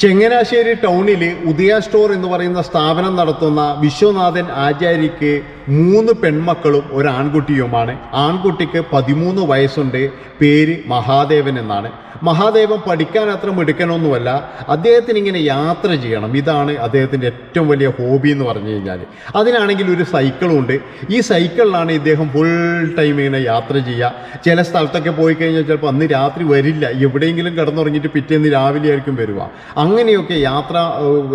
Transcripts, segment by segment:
ചെങ്ങനാശ്ശേരി ടൗണിൽ ഉദയ സ്റ്റോർ എന്ന് പറയുന്ന സ്ഥാപനം നടത്തുന്ന വിശ്വനാഥൻ ആചാര്യക്ക് മൂന്ന് പെൺമക്കളും ഒരു ആൺകുട്ടിയുമാണ്. ആൺകുട്ടിക്ക് പതിമൂന്ന് വയസ്സുണ്ട് പേര് മഹാദേവൻ എന്നാണ്. മഹാദേവൻ പഠിക്കാൻ അത്ര മിടുക്കനൊന്നുമല്ല അദ്ദേഹത്തിന് ഇങ്ങനെ യാത്ര ചെയ്യണം. ഇതാണ് അദ്ദേഹത്തിന്റെ ഏറ്റവും വലിയ ഹോബി എന്ന് പറഞ്ഞു കഴിഞ്ഞാൽ അതിനാണെങ്കിൽ ഒരു സൈക്കിളും ഉണ്ട്. ഈ സൈക്കിളിലാണ് ഇദ്ദേഹം ഫുൾ ടൈം ഇങ്ങനെ യാത്ര ചെയ്യുക. ചില സ്ഥലത്തൊക്കെ പോയി കഴിഞ്ഞാൽ ചിലപ്പോൾ അന്ന് രാത്രി വരില്ല. എവിടെയെങ്കിലും കിടന്നുറങ്ങിയിട്ട് പിറ്റേന്ന് രാവിലെ ആയിരിക്കും വരിക. അങ്ങനെയൊക്കെ യാത്ര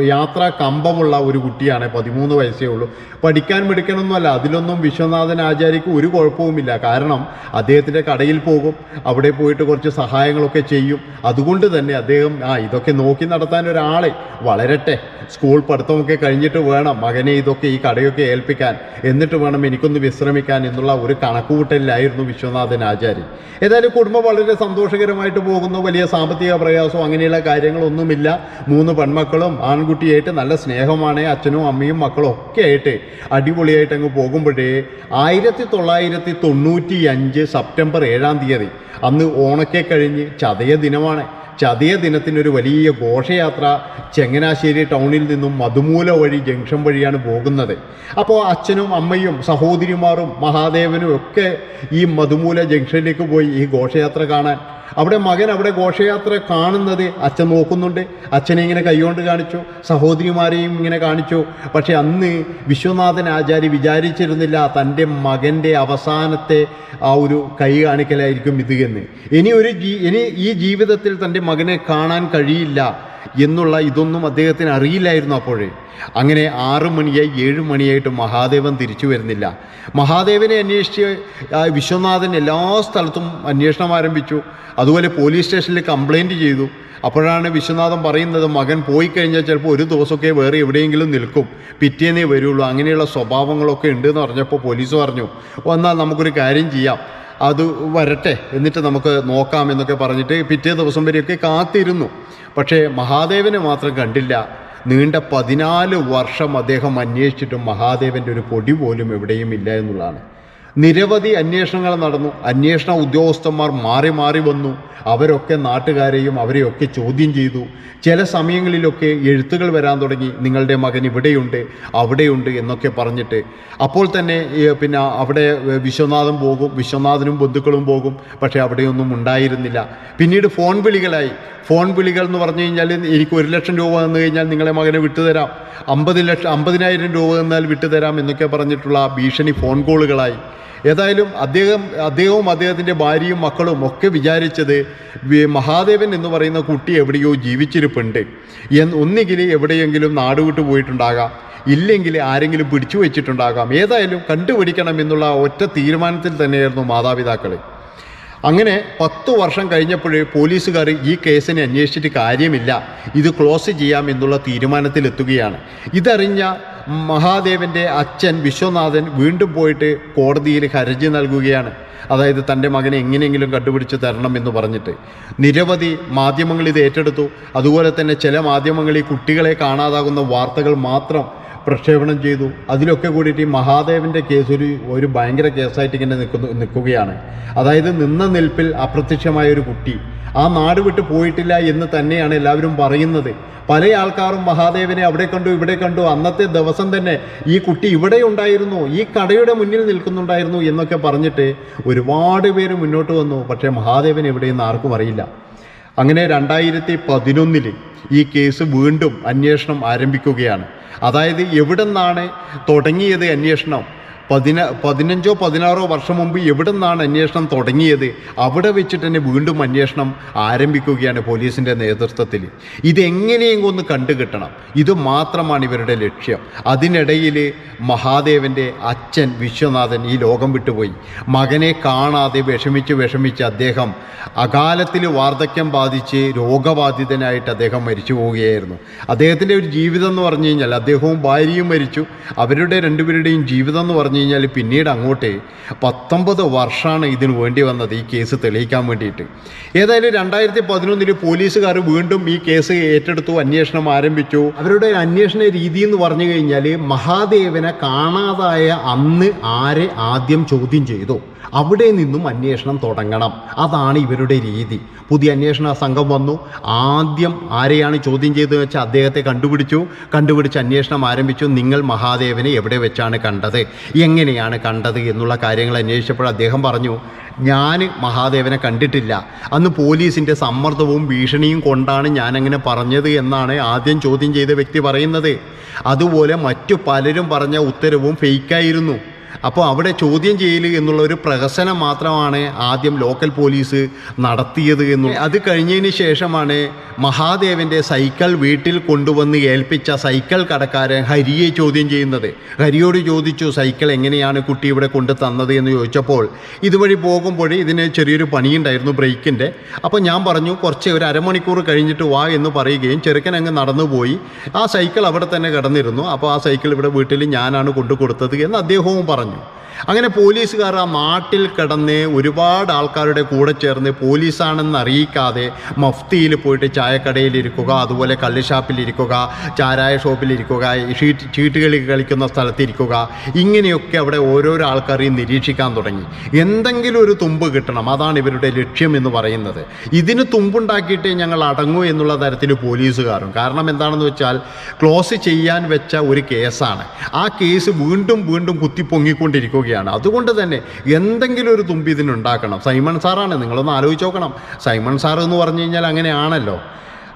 യാത്ര കമ്പമുള്ള ഒരു കുട്ടിയാണ് പതിമൂന്ന് വയസ്സേ ഉള്ളൂ. പഠിക്കാൻ മിടുക്കണമൊന്നുമല്ല അതിലൊന്നും വിശ്വനാഥൻ ആചാര്യക്ക് ഒരു കുഴപ്പവുമില്ല. കാരണം അദ്ദേഹത്തിന്റെ കടയിൽ പോകും അവിടെ പോയിട്ട് കുറച്ച് സഹായങ്ങളൊക്കെ ചെയ്യും. അതുകൊണ്ട് തന്നെ അദ്ദേഹം ആ ഇതൊക്കെ നോക്കി നടത്താൻ ഒരാളെ വളരട്ടെ. സ്കൂൾ പഠിത്തമൊക്കെ കഴിഞ്ഞിട്ട് വേണം മകനെ ഇതൊക്കെ ഈ കടയൊക്കെ ഏൽപ്പിക്കാൻ. എന്നിട്ട് വേണം എനിക്കൊന്ന് വിശ്രമിക്കാൻ എന്നുള്ള ഒരു കണക്കുകൂട്ടലിലായിരുന്നു വിശ്വനാഥൻ ആചാര്യൻ. ഏതായാലും കുടുംബം വളരെ സന്തോഷകരമായിട്ട് പോകുന്നു. വലിയ സാമ്പത്തിക പ്രയാസം അങ്ങനെയുള്ള കാര്യങ്ങളൊന്നുമില്ല. മൂന്ന് പെൺമക്കളും ആൺകുട്ടിയായിട്ട് നല്ല സ്നേഹമാണ് അച്ഛനും അമ്മയും മക്കളും ഒക്കെ ആയിട്ട് അടിപൊളിയായിട്ട് അങ്ങ് പോകുമ്പോഴേ ആയിരത്തി തൊള്ളായിരത്തി തൊണ്ണൂറ്റി അഞ്ച് സെപ്റ്റംബർ ഏഴാം തീയതി അന്ന് ഓണക്കെ കഴിഞ്ഞ് ചതയ ദിനമാണ്. ചതയ ദിനത്തിനൊരു വലിയ ഘോഷയാത്ര ചെങ്ങനാശ്ശേരി ടൗണിൽ നിന്നും മധുമൂല വഴി ജംഗ്ഷൻ വഴിയാണ് പോകുന്നത്. അപ്പോൾ അച്ഛനും അമ്മയും സഹോദരിമാരും മഹാദേവനും ഒക്കെ ഈ മധുമൂല ജംഗ്ഷനിലേക്ക് പോയി ഈ ഘോഷയാത്ര കാണാൻ അവിടെ മകൻ അവിടെ ഘോഷയാത്ര കാണുന്നത് അച്ഛൻ നോക്കുന്നുണ്ട്. അച്ഛനെ ഇങ്ങനെ കൈകൊണ്ട് കാണിച്ചു. സഹോദരിമാരെയും ഇങ്ങനെ കാണിച്ചു. പക്ഷെ അന്ന് വിശ്വനാഥൻ ആചാരി വിചാരിച്ചിരുന്നില്ല തന്റെ മകന്റെ അവസാനത്തെ ആ ഒരു കൈ കാണിക്കലായിരിക്കും ഇത് എന്ന്. ഇനി ഒരു ജീ ഇനി ഈ ജീവിതത്തിൽ തന്റെ മകനെ കാണാൻ കഴിയില്ല. എന്നുള്ള ഇതൊന്നും അദ്ദേഹത്തിന് അറിയില്ലായിരുന്നു അപ്പോഴേ. അങ്ങനെ ആറ് മണിയായി ഏഴ് മണിയായിട്ട് മഹാദേവൻ തിരിച്ചു വരുന്നില്ല. മഹാദേവനെ അന്വേഷിച്ച് വിശ്വനാഥൻ എല്ലാ സ്ഥലത്തും അന്വേഷണം ആരംഭിച്ചു. അതുപോലെ പോലീസ് സ്റ്റേഷനിൽ കംപ്ലൈന്റ് ചെയ്തു. അപ്പോഴാണ് വിശ്വനാഥൻ പറയുന്നത് മകൻ പോയി കഴിഞ്ഞാൽ ചിലപ്പോൾ ഒരു ദിവസമൊക്കെ വേറെ എവിടെയെങ്കിലും നിൽക്കും. പിറ്റേന്നേ വരുള്ളൂ. അങ്ങനെയുള്ള സ്വഭാവങ്ങളൊക്കെ ഉണ്ട് എന്ന് പറഞ്ഞപ്പോൾ പോലീസ് പറഞ്ഞു വന്നാൽ നമുക്കൊരു കാര്യം ചെയ്യാം. അത് വരട്ടെ. എന്നിട്ട് നമുക്ക് നോക്കാം എന്നൊക്കെ പറഞ്ഞിട്ട് പിറ്റേ ദിവസം വരെയൊക്കെ കാത്തിരുന്നു. പക്ഷേ മഹാദേവനെ മാത്രം കണ്ടില്ല. നീണ്ട പതിനാല് വർഷം അദ്ദേഹം അന്വേഷിച്ചിട്ടും മഹാദേവന്റെ ഒരു പൊടി പോലും എവിടെയും ഇല്ല എന്നുള്ളതാണ്. നിരവധി അന്വേഷണങ്ങൾ നടന്നു. അന്വേഷണ ഉദ്യോഗസ്ഥന്മാർ മാറി മാറി വന്നു. അവരൊക്കെ നാട്ടുകാരെയും അവരെയൊക്കെ ചോദ്യം ചെയ്തു. ചില സമയങ്ങളിലൊക്കെ എഴുത്തുകൾ വരാൻ തുടങ്ങി. നിങ്ങളുടെ മകൻ ഇവിടെയുണ്ട് അവിടെയുണ്ട് എന്നൊക്കെ പറഞ്ഞിട്ട്. അപ്പോൾ തന്നെ പിന്നെ അവിടെ വിശ്വനാഥൻ പോകും. വിശ്വനാഥനും ബന്ധുക്കളും പോകും. പക്ഷേ അവിടെയൊന്നും ഉണ്ടായിരുന്നില്ല. പിന്നീട് ഫോൺ വിളികളായി. ഫോൺ വിളികൾ എന്ന് പറഞ്ഞു കഴിഞ്ഞാൽ എനിക്ക് ഒരു ലക്ഷം രൂപ തന്നു കഴിഞ്ഞാൽ നിങ്ങളെ മകനെ വിട്ടുതരാം. അമ്പത് ലക്ഷം അമ്പതിനായിരം രൂപ തന്നാൽ വിട്ടുതരാം എന്നൊക്കെ പറഞ്ഞിട്ടുള്ള ഭീഷണി ഫോൺ കോളുകളായി. ഏതായാലും അദ്ദേഹം അദ്ദേഹവും അദ്ദേഹത്തിന്റെ ഭാര്യയും മക്കളും ഒക്കെ വിചാരിച്ചത് മഹാദേവൻ എന്ന് പറയുന്ന കുട്ടി എവിടെയോ ജീവിച്ചിരിപ്പുണ്ട്. എന്ന് ഒന്നുകിൽ എവിടെയെങ്കിലും നാടുവിട്ട് പോയിട്ടുണ്ടാകാം. ഇല്ലെങ്കിൽ ആരെങ്കിലും പിടിച്ചു വെച്ചിട്ടുണ്ടാകാം. ഏതായാലും കണ്ടുപിടിക്കണം എന്നുള്ള ഒറ്റ തീരുമാനത്തിൽ തന്നെയായിരുന്നു മാതാപിതാക്കൾ അങ്ങനെ പത്ത് വർഷം കഴിഞ്ഞപ്പോഴേ പോലീസുകാർ ഈ കേസിനെ അന്വേഷിച്ചിട്ട് കാര്യമില്ല. ഇത് ക്ലോസ് ചെയ്യാം എന്നുള്ള തീരുമാനത്തിലെത്തുകയാണ്. ഇതറിഞ്ഞ മഹാദേവന്റെ അച്ഛൻ വിശ്വനാഥൻ വീണ്ടും പോയിട്ട് കോടതിയിൽ ഹർജി നൽകുകയാണ്. അതായത് തന്റെ മകനെ എങ്ങനെയെങ്കിലും കണ്ടുപിടിച്ച് തരണം എന്ന് പറഞ്ഞിട്ട്. നിരവധി മാധ്യമങ്ങൾ ഇത് ഏറ്റെടുത്തു. അതുപോലെ തന്നെ ചില മാധ്യമങ്ങൾ ഈ കുട്ടികളെ കാണാതാകുന്ന വാർത്തകൾ മാത്രം പ്രക്ഷേപണം ചെയ്തു. അതിലൊക്കെ കൂടിയിട്ട് ഈ മഹാദേവന്റെ കേസ് ഒരു ഒരു ഭയങ്കര കേസായിട്ട് ഇങ്ങനെ നിൽക്കുന്നു നിൽക്കുകയാണ്. അതായത് നിന്ന നിൽപ്പിൽ അപ്രത്യക്ഷമായ ഒരു കുട്ടി ആ നാട് വിട്ട് പോയിട്ടില്ല എന്ന് തന്നെയാണ് എല്ലാവരും പറയുന്നത്. പല ആൾക്കാരും മഹാദേവനെ അവിടെ കണ്ടു ഇവിടെ കണ്ടു. അന്നത്തെ ദിവസം തന്നെ ഈ കുട്ടി ഇവിടെ ഉണ്ടായിരുന്നു ഈ കടയുടെ മുന്നിൽ നിൽക്കുന്നുണ്ടായിരുന്നു എന്നൊക്കെ പറഞ്ഞിട്ട് ഒരുപാട് പേര് മുന്നോട്ട് വന്നു. പക്ഷേ മഹാദേവൻ എവിടെയെന്ന് ആർക്കും അറിയില്ല. അങ്ങനെ രണ്ടായിരത്തി പതിനൊന്നിൽ ഈ കേസ് വീണ്ടും അന്വേഷണം ആരംഭിക്കുകയാണ്. അതായത് എവിടെ നിന്നാണ് തുടങ്ങിയത് അന്വേഷണം? പതിന പതിനഞ്ചോ പതിനാറോ വർഷം മുമ്പ് എവിടെ നിന്നാണ് അന്വേഷണം തുടങ്ങിയത്? അവിടെ വെച്ചിട്ട് തന്നെ വീണ്ടും അന്വേഷണം ആരംഭിക്കുകയാണ് പോലീസിന്റെ നേതൃത്വത്തിൽ. ഇതെങ്ങനെയെങ്കിലും ഒന്ന് കണ്ടുകിട്ടണം. ഇത് മാത്രമാണ് ഇവരുടെ ലക്ഷ്യം. അതിനിടയിൽ മഹാദേവന്റെ അച്ഛൻ വിശ്വനാഥൻ ഈ ലോകം വിട്ടുപോയി. മകനെ കാണാതെ വിഷമിച്ച് വിഷമിച്ച് അദ്ദേഹം അകാലത്തിൽ വാർദ്ധക്യം ബാധിച്ച് രോഗബാധിതനായിട്ട് അദ്ദേഹം മരിച്ചു പോവുകയായിരുന്നു. അദ്ദേഹത്തിന്റെ ഒരു ജീവിതം എന്ന് പറഞ്ഞു കഴിഞ്ഞാൽ അദ്ദേഹവും ഭാര്യയും മരിച്ചു. അവരുടെ രണ്ടുപേരുടെയും ജീവിതം എന്ന് പറഞ്ഞു കഴിഞ്ഞാൽ പിന്നീട് അങ്ങോട്ട് പത്തൊമ്പത് വർഷമാണ് ഇതിന് വേണ്ടി വന്നത് ഈ കേസ് തെളിയിക്കാൻ വേണ്ടിയിട്ട്. ഏതായാലും രണ്ടായിരത്തി പതിനൊന്നിൽ പോലീസുകാർ വീണ്ടും ഈ കേസ് ഏറ്റെടുത്തു അന്വേഷണം ആരംഭിച്ചു. അവരുടെ അന്വേഷണ രീതി എന്ന് പറഞ്ഞു കഴിഞ്ഞാൽ മഹാദേവനെ കാണാതായ അന്ന് ആരെ ആദ്യം ചോദ്യം ചെയ്തു? അവിടെ നിന്നും അന്വേഷണം തുടങ്ങണം. അതാണ് ഇവരുടെ രീതി. പുതിയ അന്വേഷണ സംഘം വന്നു. ആദ്യം ആരെയാണ് ചോദ്യം ചെയ്തതെന്ന് വെച്ചാൽ അദ്ദേഹത്തെ കണ്ടുപിടിച്ചു. കണ്ടുപിടിച്ച് അന്വേഷണം ആരംഭിച്ചു. നിങ്ങൾ മഹാദേവനെ എവിടെ വെച്ചാണ് കണ്ടത്? എങ്ങനെയാണ് കണ്ടത് എന്നുള്ള കാര്യങ്ങൾ അന്വേഷിച്ചപ്പോൾ അദ്ദേഹം പറഞ്ഞു ഞാൻ മഹാദേവനെ കണ്ടിട്ടില്ല. അന്ന് പോലീസിന്റെ സമ്മർദ്ദവും ഭീഷണിയും കൊണ്ടാണ് ഞാനങ്ങനെ പറഞ്ഞത് എന്നാണ് ആദ്യം ചോദ്യം ചെയ്ത വ്യക്തി പറയുന്നത്. അതുപോലെ മറ്റു പലരും പറഞ്ഞ ഉത്തരവും ഫേക്കായിരുന്നു അപ്പോൾ അവിടെ ചോദ്യം ചെയ്യൽ എന്നുള്ള ഒരു പ്രഹസനം മാത്രമാണ് ആദ്യം ലോക്കൽ പോലീസ് നടത്തിയത് എന്നു അത് കഴിഞ്ഞതിന് ശേഷമാണ് മഹാദേവന്റെ സൈക്കിൾ വീട്ടിൽ കൊണ്ടുവന്ന് ഏൽപ്പിച്ച സൈക്കിൾ കടക്കാരൻ ഹരിയെ ചോദ്യം ചെയ്യുന്നത്. ഹരിയോട് ചോദിച്ചു സൈക്കിൾ എങ്ങനെയാണ് കുട്ടി ഇവിടെ കൊണ്ടു തന്നത്? എന്ന് ചോദിച്ചപ്പോൾ ഇതുവഴി പോകുമ്പോൾ ഇതിന് ചെറിയൊരു പണിയുണ്ടായിരുന്നു ബ്രേക്കിന്റെ. അപ്പോൾ ഞാൻ പറഞ്ഞു കുറച്ച് ഒരു അരമണിക്കൂർ കഴിഞ്ഞിട്ട് വാ എന്ന് പറയുകയും ചെറുക്കൻ അങ്ങ് നടന്നുപോയി. ആ സൈക്കിൾ അവിടെ തന്നെ കിടന്നിരുന്നു. അപ്പോൾ ആ സൈക്കിൾ ഇവിടെ വീട്ടിൽ ഞാനാണ് കൊണ്ടു കൊടുത്തത് എന്ന് അദ്ദേഹവും പറഞ്ഞു. you. അങ്ങനെ പോലീസുകാർ ആ നാട്ടിൽ കിടന്ന് ഒരുപാട് ആൾക്കാരുടെ കൂടെ ചേർന്ന് പോലീസാണെന്ന് അറിയിക്കാതെ മഫ്തിയിൽ പോയിട്ട് ചായക്കടയിലിരിക്കുക അതുപോലെ കള്ളുഷാപ്പിൽ ഇരിക്കുക ചാരായ ഷോപ്പിലിരിക്കുക ചീട്ടുകളി കളിക്കുന്ന സ്ഥലത്തിരിക്കുക ഇങ്ങനെയൊക്കെ അവിടെ ഓരോരോ ആൾക്കാരെയും നിരീക്ഷിക്കാൻ തുടങ്ങി. എന്തെങ്കിലും ഒരു തുമ്പ് കിട്ടണം. അതാണ് ഇവരുടെ ലക്ഷ്യം എന്ന് പറയുന്നത്. ഇതിന് തുമ്പുണ്ടാക്കിയിട്ടേ ഞങ്ങൾ അടങ്ങൂ എന്നുള്ള തരത്തിൽ പോലീസുകാരും. കാരണം എന്താണെന്ന് വെച്ചാൽ ക്ലോസ് ചെയ്യാൻ വെച്ച ഒരു കേസാണ്. ആ കേസ് വീണ്ടും വീണ്ടും കുത്തിപ്പൊങ്ങിക്കൊണ്ടിരിക്കുകയാണ് അതുകൊണ്ട് തന്നെ എന്തെങ്കിലും ഒരു തുമ്പി ഇതിനുണ്ടാക്കണം. സൈമൺ സാറാണ് നിങ്ങളൊന്ന് ആലോചിച്ച് നോക്കണം. സൈമൺ സാർ എന്ന് പറഞ്ഞു കഴിഞ്ഞാൽ അങ്ങനെയാണല്ലോ.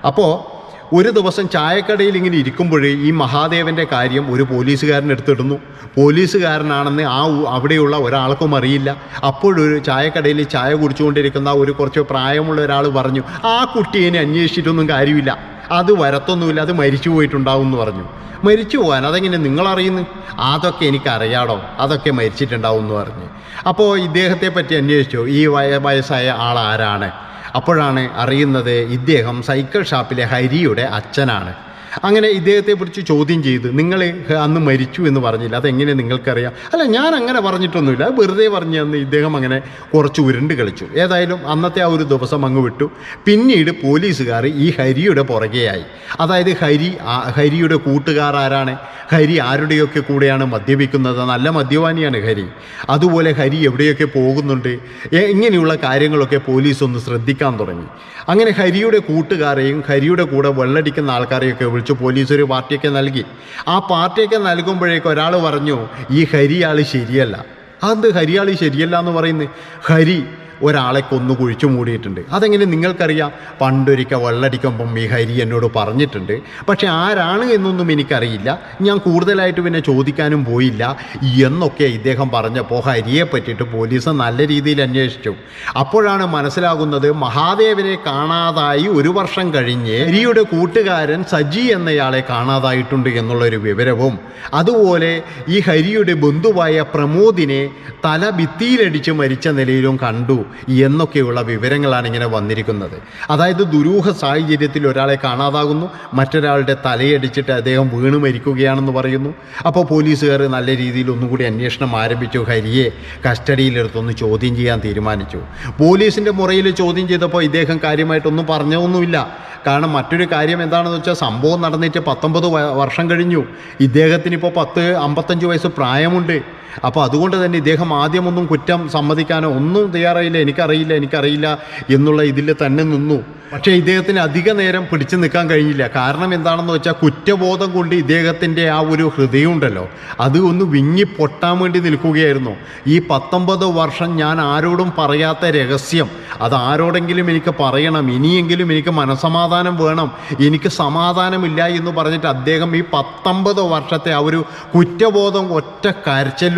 അപ്പോൾ ഒരു ദിവസം ചായക്കടയിൽ ഇങ്ങനെ ഇരിക്കുമ്പോഴേ ഈ മഹാദേവന്റെ കാര്യം ഒരു പോലീസുകാരൻ എടുത്തിടുന്നു പോലീസുകാരനാണെന്ന് ആ അവിടെയുള്ള ഒരാൾക്കും അറിയില്ല. അപ്പോഴൊരു ചായക്കടയിൽ ചായ കുടിച്ചുകൊണ്ടിരിക്കുന്ന ഒരു കുറച്ച് പ്രായമുള്ള ഒരാൾ പറഞ്ഞു ആ കുട്ടിയെ അന്വേഷിച്ചിട്ടൊന്നും കാര്യമില്ല. അത് വരത്തൊന്നുമില്ല അത് മരിച്ചു പോയിട്ടുണ്ടാവും എന്ന് പറഞ്ഞു. മരിച്ചു പോകാൻ അതെങ്ങനെ നിങ്ങളറിയുന്നു അതൊക്കെ എനിക്കറിയാടോ? അതൊക്കെ മരിച്ചിട്ടുണ്ടാവും എന്ന് പറഞ്ഞു. അപ്പോൾ ഇദ്ദേഹത്തെ പറ്റി അന്വേഷിച്ചു. ഈ വയ വയസ്സായ ആൾ ആരാണ് അപ്പോഴാണ് അറിയുന്നത് ഇദ്ദേഹം സൈക്കിൾ ഷാപ്പിലെ ഹരിയുടെ അച്ഛനാണ്. അങ്ങനെ ഇദ്ദേഹത്തെക്കുറിച്ച് ചോദ്യം ചെയ്ത് നിങ്ങൾ അന്ന് മരിച്ചു എന്ന് പറഞ്ഞില്ല അതെങ്ങനെ നിങ്ങൾക്കറിയാം? അല്ല ഞാൻ അങ്ങനെ പറഞ്ഞിട്ടൊന്നുമില്ല. അത് വെറുതെ പറഞ്ഞു തന്ന് ഇദ്ദേഹം അങ്ങനെ കുറച്ച് ഉരുണ്ട് കളിച്ചു. ഏതായാലും അന്നത്തെ ആ ഒരു ദിവസം അങ്ങ് വിട്ടു. പിന്നീട് പോലീസുകാർ ഈ ഹരിയുടെ പുറകെയായി. അതായത് ഹരി ഹരിയുടെ കൂട്ടുകാർ ആരാണ്? ഹരി ആരുടെയൊക്കെ കൂടെയാണ് മദ്യപിക്കുന്നത്? നല്ല മദ്യപാനിയാണ് ഹരി. അതുപോലെ ഹരി എവിടെയൊക്കെ പോകുന്നുണ്ട്? ഇങ്ങനെയുള്ള കാര്യങ്ങളൊക്കെ പോലീസ് ഒന്ന് ശ്രദ്ധിക്കാൻ തുടങ്ങി. അങ്ങനെ ഹരിയുടെ കൂട്ടുകാരെയും ഹരിയുടെ കൂടെ വെള്ളടിക്കുന്ന ആൾക്കാരെയൊക്കെ പോലീസ് ഒരു പാർട്ടിയൊക്കെ നൽകി. ആ പാർട്ടിയൊക്കെ നൽകുമ്പോഴേക്കും ഒരാൾ പറഞ്ഞു ഈ ഹരിയാൾ ശരിയല്ല. അത് ഹരിയാൾ ശരിയല്ല എന്ന് പറയുന്നത്? ഹരി ഒരാളെ കൊന്നു കുഴിച്ചു മൂടിയിട്ടുണ്ട്. അതെങ്ങനെ നിങ്ങൾക്കറിയാം? പണ്ടൊരിക്കൽ വെള്ളടിക്കുമ്പം ഈ ഹരി എന്നോട് പറഞ്ഞിട്ടുണ്ട്. പക്ഷേ ആരാണ് എന്നൊന്നും എനിക്കറിയില്ല. ഞാൻ കൂടുതലായിട്ട് പിന്നെ ചോദിക്കാനും പോയില്ല. എന്നൊക്കെ ഇദ്ദേഹം പറഞ്ഞപ്പോൾ ഹരിയെ പറ്റിയിട്ട് പോലീസ് നല്ല രീതിയിൽ അന്വേഷിച്ചു. അപ്പോഴാണ് മനസ്സിലാകുന്നത് മഹാദേവനെ കാണാതായി ഒരു വർഷം കഴിഞ്ഞ് ഹരിയുടെ കൂട്ടുകാരൻ സജി എന്നയാളെ കാണാതായിട്ടുണ്ട് എന്നുള്ളൊരു വിവരവും അതുപോലെ ഈ ഹരിയുടെ ബന്ധുവായ പ്രമോദിനെ തല ഭിത്തിയിലടിച്ച് മരിച്ച നിലയിലും കണ്ടു. എന്നൊക്കെയുള്ള വിവരങ്ങളാണ് ഇങ്ങനെ വന്നിരിക്കുന്നത്. അതായത് ദുരൂഹ സാഹചര്യത്തിൽ ഒരാളെ കാണാതാകുന്നു മറ്റൊരാളുടെ തലയടിച്ചിട്ട് അദ്ദേഹം വീണ് മരിക്കുകയാണെന്ന് പറയുന്നു. അപ്പോൾ പോലീസുകാർ നല്ല രീതിയിൽ ഒന്നുകൂടി അന്വേഷണം ആരംഭിച്ചു. ഹരിയെ കസ്റ്റഡിയിലെടുത്തൊന്ന് ചോദ്യം ചെയ്യാൻ തീരുമാനിച്ചു. പോലീസിന്റെ മുറയിൽ ചോദ്യം ചെയ്തപ്പോൾ ഇദ്ദേഹം കാര്യമായിട്ടൊന്നും പറഞ്ഞൊന്നുമില്ല. കാരണം മറ്റൊരു കാര്യം എന്താണെന്ന് വെച്ചാൽ സംഭവം നടന്നിട്ട് പത്തൊമ്പത് വർഷം കഴിഞ്ഞു. ഇദ്ദേഹത്തിന് ഇപ്പോൾ പത്ത് അമ്പത്തഞ്ച് വയസ്സ് പ്രായമുണ്ട്. അപ്പോൾ അതുകൊണ്ട് തന്നെ ഇദ്ദേഹം ആദ്യമൊന്നും കുറ്റം സമ്മതിക്കാനോ ഒന്നും തയ്യാറായില്ല എനിക്കറിയില്ല എനിക്കറിയില്ല എന്നുള്ള ഇതിൽ തന്നെ നിന്നു. പക്ഷേ ഇദ്ദേഹത്തിന് അധിക നേരം പിടിച്ചു നിൽക്കാൻ കഴിഞ്ഞില്ല. കാരണം എന്താണെന്ന് വെച്ചാൽ കുറ്റബോധം കൊണ്ട് ഇദ്ദേഹത്തിന്റെ ആ ഒരു ഹൃദയം ഉണ്ടല്ലോ അത് ഒന്ന് വിങ്ങി പൊട്ടാൻ വേണ്ടി നിൽക്കുകയായിരുന്നു. ഈ പത്തൊമ്പത് വർഷം ഞാൻ ആരോടും പറയാത്ത രഹസ്യം. അത് ആരോടെങ്കിലും എനിക്ക് പറയണം. ഇനിയെങ്കിലും എനിക്ക് മനസമാധാനം വേണം. എനിക്ക് സമാധാനമില്ല എന്ന് പറഞ്ഞിട്ട് അദ്ദേഹം ഈ പത്തൊമ്പത് വർഷത്തെ ആ ഒരു കുറ്റബോധം ഒറ്റ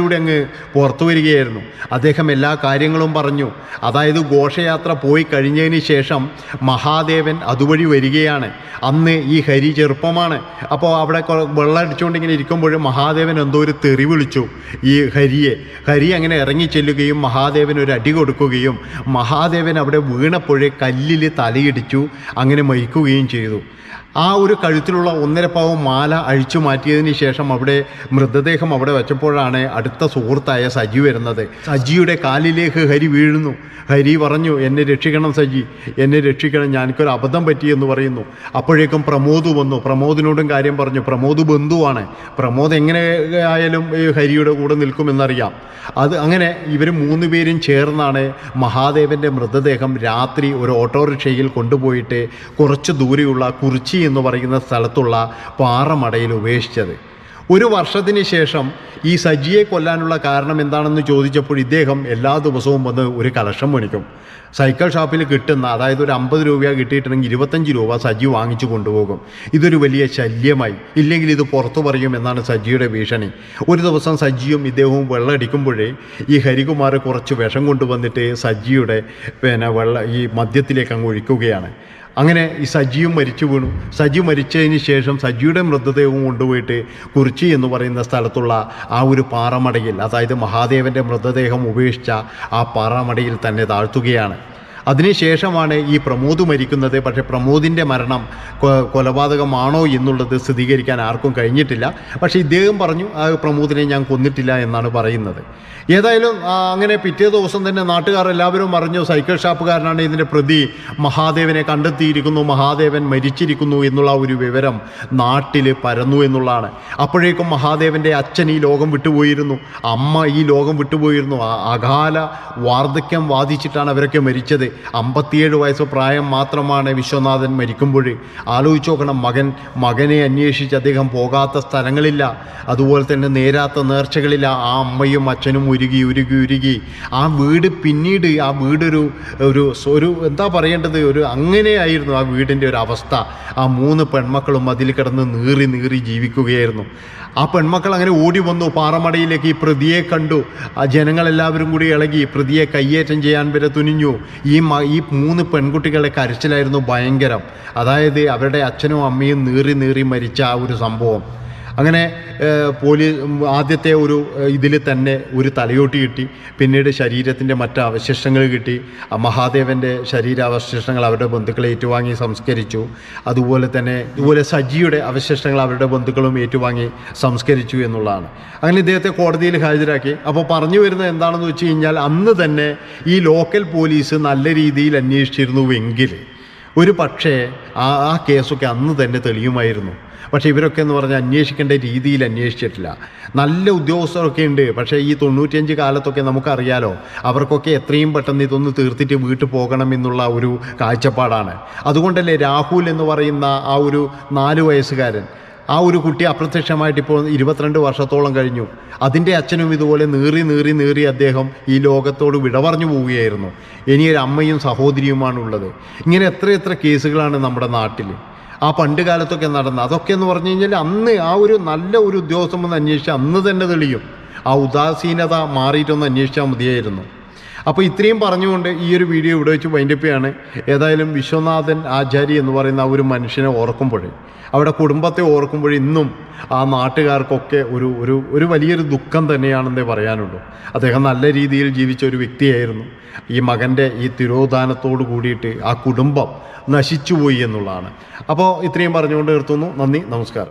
കരച്ചലിലൂടെ അങ്ങ് പുറത്തു വരികയായിരുന്നു. അദ്ദേഹം എല്ലാ കാര്യങ്ങളും പറഞ്ഞു. അതായത് ഘോഷയാത്ര പോയി കഴിഞ്ഞതിന് ശേഷം മഹാദേവൻ അതുവഴി വരികയാണ്. അന്ന് ഈ ഹരി ചെറുപ്പമാണ്. അപ്പോൾ അവിടെ വെള്ളം അടിച്ചുകൊണ്ടിങ്ങനെ ഇരിക്കുമ്പോഴും മഹാദേവൻ എന്തോ ഒരു തെറി വിളിച്ചു. ഈ ഹരിയെ. ഹരി അങ്ങനെ ഇറങ്ങി ചെല്ലുകയും മഹാദേവൻ ഒരു അടി കൊടുക്കുകയും മഹാദേവൻ അവിടെ വീണപ്പോഴേ കല്ലിൽ തലയിടിച്ചു. അങ്ങനെ മരിക്കുകയും ചെയ്തു. ആ ഒരു കഴുത്തിലുള്ള ഒന്നര പാവം മാല അഴിച്ചു മാറ്റിയതിന് ശേഷം അവിടെ മൃതദേഹം അവിടെ വെച്ചപ്പോഴാണ് അടുത്ത സുഹൃത്തായ സജി വരുന്നത്. സജിയുടെ കാലിലേക്ക് ഹരി വീഴുന്നു. ഹരി പറഞ്ഞു എന്നെ രക്ഷിക്കണം സജി. എന്നെ രക്ഷിക്കണം. ഞാനിക്കൊരു അബദ്ധം പറ്റിയെന്ന് പറയുന്നു. അപ്പോഴേക്കും പ്രമോദ് വന്നു. പ്രമോദിനോടും കാര്യം പറഞ്ഞു. പ്രമോദ് ബന്ധുവാണ്. പ്രമോദ് എങ്ങനെ ആയാലും ഹരിയുടെ കൂടെ നിൽക്കുമെന്നറിയാം. അത് അങ്ങനെ ഇവർ മൂന്ന് പേരും ചേർന്നാണ് മഹാദേവന്റെ മൃതദേഹം രാത്രി ഒരു ഓട്ടോറിക്ഷയിൽ കൊണ്ടുപോയിട്ട് കുറച്ച് ദൂരെയുള്ള കുറിച്ചി എന്ന് പറയുന്ന സ്ഥലത്തുള്ള പാറമടയിൽ ഉപേക്ഷിച്ചത്. ഒരു വർഷത്തിന് ശേഷം ഈ സജിയെ കൊല്ലാനുള്ള കാരണം എന്താണെന്ന് ചോദിച്ചപ്പോൾ ഇദ്ദേഹം എല്ലാ ദിവസവും വന്ന് ഒരു കലക്ഷൻ മേടിക്കും. സൈക്കിൾ ഷോപ്പിൽ കിട്ടുന്ന അതായത് ഒരു അമ്പത് രൂപ കിട്ടിയിട്ടുണ്ടെങ്കിൽ ഇരുപത്തഞ്ച് രൂപ സജി വാങ്ങിച്ചു കൊണ്ടുപോകും. ഇതൊരു വലിയ ശല്യമായി. ഇല്ലെങ്കിൽ ഇത് പുറത്തു പറയും എന്നാണ് സജിയുടെ ഭീഷണി. ഒരു ദിവസം സജിയും ഇദ്ദേഹവും വെള്ളം അടിക്കുമ്പോഴേ ഈ ഹരികുമാർ കുറച്ച് വിഷം കൊണ്ടുവന്നിട്ട് സജിയുടെ പിന്നെ വെള്ള ഈ മദ്യത്തിലേക്ക് അങ്ങ് ഒഴിക്കുകയാണ്. അങ്ങനെ ഈ സജിയും മരിച്ചു വീണു. സജി മരിച്ചതിന് ശേഷം സജിയുടെ മൃതദേഹവും കൊണ്ടുപോയിട്ട് കുറിച്ചി എന്ന് പറയുന്ന സ്ഥലത്തുള്ള ആ ഒരു പാറമടയിൽ അതായത് മഹാദേവന്റെ മൃതദേഹം ഉപേക്ഷിച്ച ആ പാറമടയിൽ തന്നെ താഴ്ത്തുകയാണ്. അതിനുശേഷമാണ് ഈ പ്രമോദ് മരിക്കുന്നത്. പക്ഷേ പ്രമോദിന്റെ മരണം കൊലപാതകമാണോ എന്നുള്ളത് സ്ഥിരീകരിക്കാൻ ആർക്കും കഴിഞ്ഞിട്ടില്ല. പക്ഷേ ഇദ്ദേഹം പറഞ്ഞു ആ പ്രമോദിനെ ഞാൻ കൊന്നിട്ടില്ല എന്നാണ് പറയുന്നത്. ഏതായാലും അങ്ങനെ പിറ്റേ ദിവസം തന്നെ നാട്ടുകാർ എല്ലാവരും പറഞ്ഞു സൈക്കിൾ ഷാപ്പുകാരനാണ് ഇതിന്റെ പ്രതി. മഹാദേവനെ കണ്ടെത്തിയിരിക്കുന്നു മഹാദേവൻ മരിച്ചിരിക്കുന്നു എന്നുള്ള ഒരു വിവരം നാട്ടിൽ പരന്നു എന്നുള്ളതാണ്. അപ്പോഴേക്കും മഹാദേവന്റെ അച്ഛൻ ഈ ലോകം വിട്ടുപോയിരുന്നു. അമ്മ ഈ ലോകം വിട്ടുപോയിരുന്നു. അകാല വാർദ്ധക്യം വാദിച്ചിട്ടാണ് അവരൊക്കെ മരിച്ചത്. അമ്പത്തിയേഴ് വയസ്സ് പ്രായം മാത്രമാണ് വിശ്വനാഥൻ മരിക്കുമ്പോൾ ആലോചിച്ച് നോക്കണം മകൻ മകനെ അന്വേഷിച്ച് അദ്ദേഹം പോകാത്ത സ്ഥലങ്ങളില്ല. അതുപോലെ തന്നെ നേരാത്ത നേർച്ചകളില്ല. ആ അമ്മയും അച്ഛനും ഉരുകി ഉരുകി ഉരുകി. ആ വീട് പിന്നീട് ആ വീടൊരു ഒരു ഒരു എന്താ പറയേണ്ടത്? ഒരു അങ്ങനെയായിരുന്നു ആ വീടിന്റെ ഒരു അവസ്ഥ. ആ മൂന്ന് പെൺമക്കളും അതിൽ കിടന്ന് നീറി നീറി ജീവിക്കുകയായിരുന്നു. ആ പെൺമക്കൾ അങ്ങനെ ഓടി വന്നു പാറമടയിലേക്ക് ഈ പ്രതിയെ കണ്ടു. ആ ജനങ്ങളെല്ലാവരും കൂടി ഇളകി പ്രതിയെ കയ്യേറ്റം ചെയ്യാൻ വരെ തുനിഞ്ഞു. ഈ ഈ മൂന്ന് പെൺകുട്ടികളുടെ കരച്ചിലായിരുന്നു ഭയങ്കരം. അതായത് അവരുടെ അച്ഛനും അമ്മയും നീറി നീറി മരിച്ച ആ ഒരു സംഭവം. അങ്ങനെ പോലീസ് ആദ്യത്തെ ഒരു ഇതിൽ തന്നെ ഒരു തലയോട്ടി കിട്ടി. പിന്നീട് ശരീരത്തിന്റെ മറ്റ് അവശിഷ്ടങ്ങൾ കിട്ടി. മഹാദേവന്റെ ശരീരാവശിഷ്ടങ്ങൾ അവരുടെ ബന്ധുക്കളെ ഏറ്റുവാങ്ങി സംസ്കരിച്ചു. അതുപോലെ തന്നെ ഇതുപോലെ സജിയുടെ അവശിഷ്ടങ്ങൾ അവരുടെ ബന്ധുക്കളും ഏറ്റുവാങ്ങി സംസ്കരിച്ചു എന്നുള്ളതാണ്. അങ്ങനെ ഇദ്ദേഹത്തെ കോടതിയിൽ ഹാജരാക്കി. അപ്പോൾ പറഞ്ഞു വരുന്നത് എന്താണെന്ന് വെച്ച് കഴിഞ്ഞാൽ അന്ന് തന്നെ ഈ ലോക്കൽ പോലീസ് നല്ല രീതിയിൽ അന്വേഷിച്ചിരുന്നുവെങ്കിൽ ഒരു പക്ഷേ ആ ആ കേസൊക്കെ അന്ന് തന്നെ തെളിയുമായിരുന്നു. പക്ഷേ ഇവരൊക്കെ എന്ന് പറഞ്ഞാൽ അന്വേഷിക്കേണ്ട രീതിയിൽ അന്വേഷിച്ചിട്ടില്ല. നല്ല ഉദ്യോഗസ്ഥരൊക്കെ ഉണ്ട്. പക്ഷേ ഈ തൊണ്ണൂറ്റിയഞ്ച് കാലത്തൊക്കെ നമുക്കറിയാലോ അവർക്കൊക്കെ എത്രയും പെട്ടെന്ന് ഇതൊന്ന് തീർത്തിട്ട് വീട്ടിൽ പോകണം എന്നുള്ള ഒരു കാഴ്ചപ്പാടാണ്. അതുകൊണ്ടല്ലേ രാഹുൽ എന്ന് പറയുന്ന ആ ഒരു നാല് വയസ്സുകാരൻ ആ ഒരു കുട്ടി അപ്രത്യക്ഷമായിട്ട് ഇപ്പോൾ ഇരുപത്തിരണ്ട് വർഷത്തോളം കഴിഞ്ഞു. അതിന്റെ അച്ഛനും ഇതുപോലെ നീറി നീറി നീറി അദ്ദേഹം ഈ ലോകത്തോട് വിട പറഞ്ഞു പോവുകയായിരുന്നു. ഇനിയൊരു അമ്മയും സഹോദരിയുമാണുള്ളത് ഇങ്ങനെ എത്ര എത്ര കേസുകളാണ് നമ്മുടെ നാട്ടിൽ ആ പണ്ട് കാലത്തൊക്കെ നടന്ന അതൊക്കെ എന്ന് പറഞ്ഞു കഴിഞ്ഞാൽ അന്ന് ആ ഒരു നല്ല ഒരു ഉദ്യോഗസ്ഥം വന്ന് അന്ന് തന്നെ തെളിയും. ആ ഉദാസീനത മാറിയിട്ടൊന്ന് അന്വേഷിച്ചാൽ മതിയായിരുന്നു. അപ്പോൾ ഇത്രയും പറഞ്ഞുകൊണ്ട് ഈ ഒരു വീഡിയോ ഇവിടെ വെച്ച് വൈൻഡപ്പ് ചെയ്യാണ്. ഏതായാലും വിശ്വനാഥൻ ആചാരി എന്ന് പറയുന്ന ആ ഒരു മനുഷ്യനെ ഓർക്കുമ്പോൾ അവിടെ കുടുംബത്തെ ഓർക്കുമ്പോൾ ഇന്നും ആ നാട്ടുകാർക്കൊക്കെ ഒരു ഒരു ഒരു വലിയൊരു ദുഃഖം തന്നെയാണെന്നേ പറയാനുള്ളൂ. അദ്ദേഹം നല്ല രീതിയിൽ ജീവിച്ച ഒരു വ്യക്തിയായിരുന്നു. ഈ മകന്റെ ഈ തിരോധാനത്തോട് കൂടിയിട്ട് ആ കുടുംബം നശിച്ചുപോയി എന്നുള്ളതാണ്. അപ്പോൾ ഇത്രയും പറഞ്ഞുകൊണ്ട് നിർത്തുന്നു. നന്ദി നമസ്കാരം.